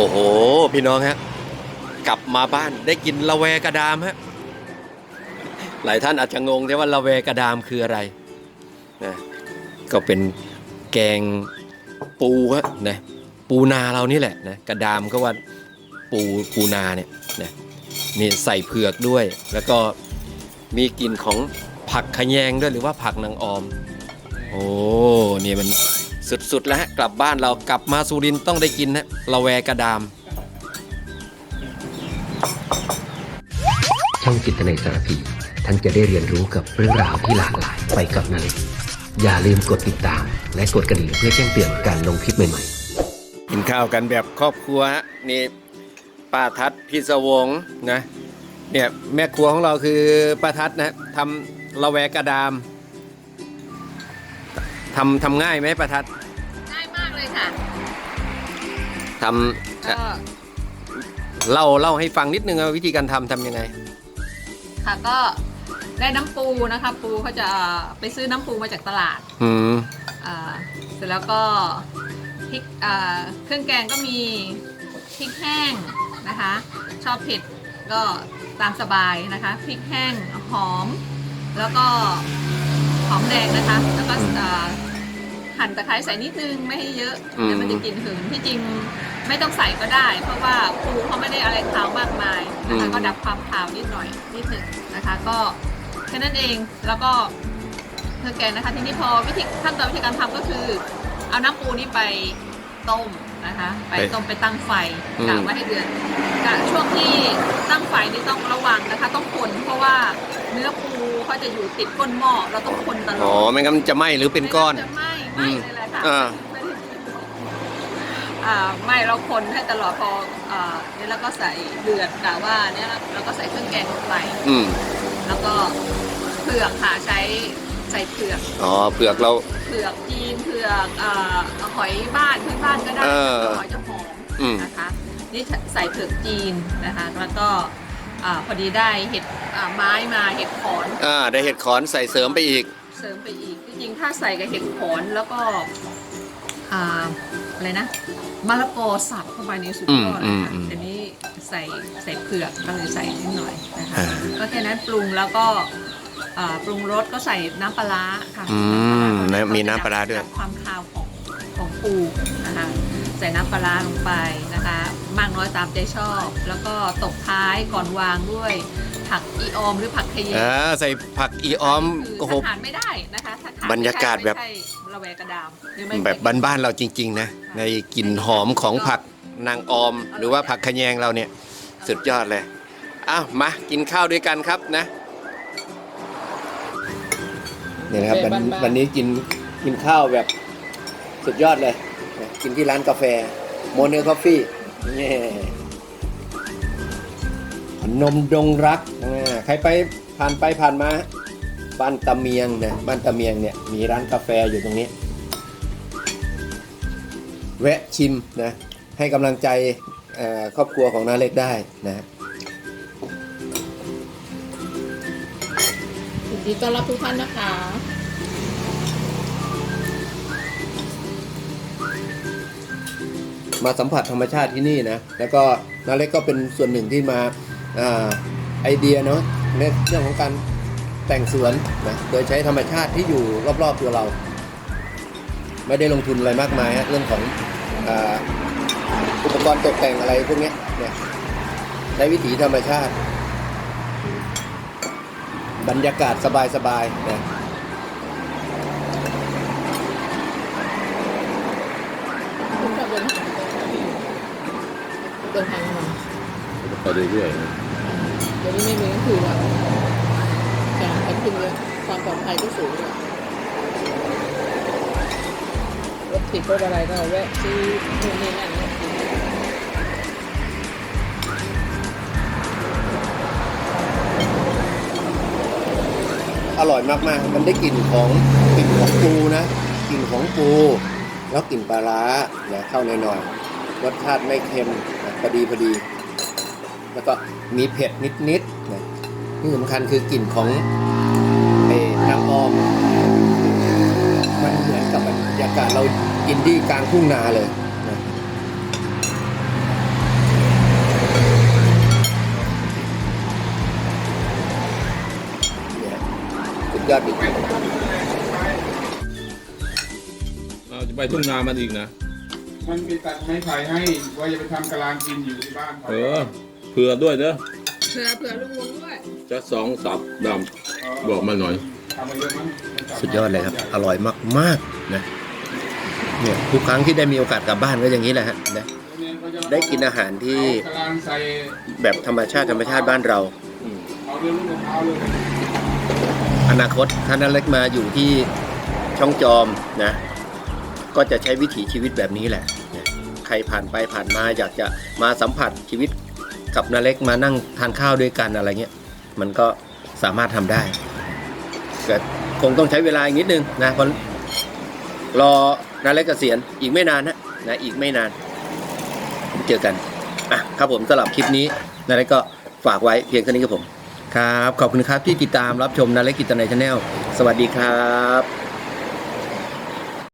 โอ้โห พี่น้องฮะ กลับมาบ้านได้กินละแวกระดามฮะ หลายท่านอาจจะงงใช่ว่าละแวกระดามคืออะไรนะก็เป็นแกงปูฮะนะปูนาเรานี่แหละนะกระดามก็ว่าปูปูนาเนี่ยนะนี่ใส่เผือกด้วย แล้วก็มีกลิ่นของผักขยงด้วยหรือว่าผักนางออม โอ้นี่มัน สุดๆแล้วฮะกลับบ้านเรากลับมาสุรินทร์ต้องได้กินฮะละแวกระดาม ช่องจิตในสารพีท่านจะได้เรียนรู้กับเรื่องราวที่หลากหลายไปกับนาเล็กอย่าลืมกดติดตาม และกดกระดิ่งเพื่อแจ้งเตือนการลงคลิปใหม่ๆ กินข้าวกันแบบครอบครัวฮะนี่ป้าทัศน์พิศวงศ์นะเนี่ยแม่ครัวของเราคือป้าทัศน์นะทำละแวกระดาม ทำทำง่ายไหมป้าทัศน์ง่ายมากเลยค่ะทำก็เล่าเล่าให้ฟังนิดนึงว่าวิธีการทำทำยังไง ค่ะก็ได้น้ำปูนะคะ ปูเขาจะไปซื้อน้ำปูมาจากตลาดอืมอ่าเสร็จแล้วก็พริกอ่าเครื่องแกงก็มีพริกแห้งนะคะ ชอบเผ็ดก็ตามสบายนะคะพริกแห้งหอม แล้วก็หอมแดงนะคะ แล้วก็อ่า หั่นตะไคร้ใส่นิดนึงไม่ให้เยอะอืมเดี๋ยวมันจะกลิ่นหึงที่จริงไม่ต้องใส่ก็ได้ เพราะว่าปูเขาไม่ได้อะไรขาวมากมายนะคะก็ดับความขาวนิดหน่อยนิดหนึ่งนะคะ ก็แค่นั้นเองแล้วก็เครื่องแกงนะคะทีนี้พอวิธีขั้นตอนวิธีการทำก็คือ เอาน้ำปูนี่ไปต้มนะคะ ไปไปต้มไปตั้งไฟอืม กะไว้ให้เดือดกะช่วงที่ตั้งไฟนี่ต้องระวังนะคะ ต้องคนเพราะว่าเนื้อปูเขาจะอยู่ติดก้นหม้อเราต้องคนตลอ๋ออด ไม่งั้นมันจะไหมหรือเป็นก้อนไม่งั้จะไหม้ ไหม้เลยแหละค่ะอ่า ไม่ได้อ่าไหม้เราคนให้ตลอดพออ่าเนี่ยแล้วก็ใส่เดือดกะว่าเนี่ยเราก็ใส่เครื่องแกงลงไป อืมแล้วก็เผือกค่ะใช้ใส่เผือกอ๋อเผือกเรา เผือกจีนเผือกเอ่อหอยบ้านพื้นบ้านก็ได้เออหอยจะหอมอืมนะคะนี่ใส่เผือกจีนนะคะแล้วก็อ่าพอดีได้เห็ดอ่าไม้มาเห็ดขอนอ่าได้เห็ดขอนใส่เสริมไปอีก เสริมไปอีกจริงๆถ้าใส่กับเห็ดขอนแล้วก็อ่าอะไรนะมะละกอสับเข้าไปในสุดยอดอืเลยมค่ะอืมอันนี้ใส่ใส่เผือกก็เลยใส่นิดหน่อยนะคะ อ่า ก็แค่นั้นปรุงแล้วก็อ่าปรุงรสก็ใส่น้ำปลาร้าค่ะอืมน้ำปลาร้านะมีน้ำปลาร้าด้วยดับความคาวของของปูนะคะ ใส่น้ำปลาร้าลงไปนะคะ มากน้อยตามใจชอบ แล้วก็ตบท้ายก่อนวางด้วยผักอีออมหรือผักขยงอ่าใส่ผักอีออมคือโอ้โหถ้าทานไม่ได้นะคะถ้าทนบรรยากาศแบบ ไม่ใช่ระแวกระดามหรือไม่ แบบบ้านๆเราจริง ๆ นะ ในกลิ่นหอมของผักนางออม หรือว่าผักขะแยงเราเนี่ย สุดยอดเลยอ้าวมากินข้าวด้วยกันครับนะนี่นะครับวันวันนี้กินกินข้าวแบบสุดยอดเลยนะ กินที่ร้านกาแฟโมเนลคอฟฟี่นี่นมดงรักใครไปผ่านไปผ่านมาบ้านตะเมียงนะบ้านตะเมียงเนี่ยมีร้านกาแฟอยู่ตรงนี้ แวะชิมนะให้กำลังใจครอบครัวของน้าเล็กได้นะยินดีต้อนรับทุกท่านนะคะ มาสัมผัสธรรมชาติที่นี่นะแล้วก็นาเล็กก็เป็นส่วนหนึ่งที่มาอไอเดียเนาะในเรื่องของการแต่งสวนนะโดยใช้ธรรมชาติที่อยู่รอบๆตัวเรา ไม่ได้ลงทุนอะไรมากมายฮะเรื่องของอุปกรณ์ตกแต่งอะไรพวกนี้เนี่ยใช้วิถีธรรมชาติ บรรยากาศสบายๆนะ คุณขับเดินทาง เดินทางมาไปเรื่อยเดี๋ยวนี้ไม่มีก็คือว่าการไปขึ้นเยอะความปลอดภัยก็สูงเลยรถติดรถอะไรก็แวะซื้อนู่นนี่นั่นเนี่ยกินอร่อยมากๆ มันได้กลิ่นของกลิ่นของปูนะ กลิ่นของปู แล้วกลิ่นปลาร้านะเข้าหน่อยๆ รสชาติไม่เค็ม พอดีพอดี แล้วก็มีเผ็ดนิดๆนิดที่สำคัญคือกลิ่นของเอ่นางออม มันเหมือนกับบรรยากาศเรากินที่กลางทุ่งนาเลยสุดยอดอีกเราจะไปทุ่งนามันอีกนะ มันมีตัดไม้ไผ่ให้ว่าจะไปทำกะลางกินอยู่ที่บ้านเออเผื่อด้วยเด้อเผื่อเผื่อลุงวงด้วยจะสองสับดำบอกมาหน่อย ทำมาเยอะมั้งสุดยอดเลยครับ อร่อยมากๆนะเนี่ยทุกครั้งที่ได้มีโอกาสกลับบ้านก็อย่างนี้แหละฮะนะได้กินอาหารที่เอากะลางใส่แบบธรรมชาติธรรมชาติบ้านเรา เอาเรื่องลูกมะพร้าวเลยอนาคตท่านนเล็กมาอยู่ที่ช่องจอมนะ ก็จะใช้วิถีชีวิตแบบนี้แหละนะ ใครผ่านไปผ่านมาอยากจะมาสัมผัสชีวิตกับนาเล็กมานั่งทานข้าวด้วยกันอะไรเงี้ยมันก็สามารถทำได้แต่คงต้องใช้เวลาอีกนิดนึงนะเพราะรอนาเล็กเกษียณอีกไม่นานนะนะอีกไม่นานเจอกันอะครับผมสำหรับคลิปนี้นาเล็กก็ฝากไว้เพียงเท่านี้ครับผมครับ ขอบคุณครับที่ติดตามรับชมนาเล็กกิจในชาแนลสวัสดีครับ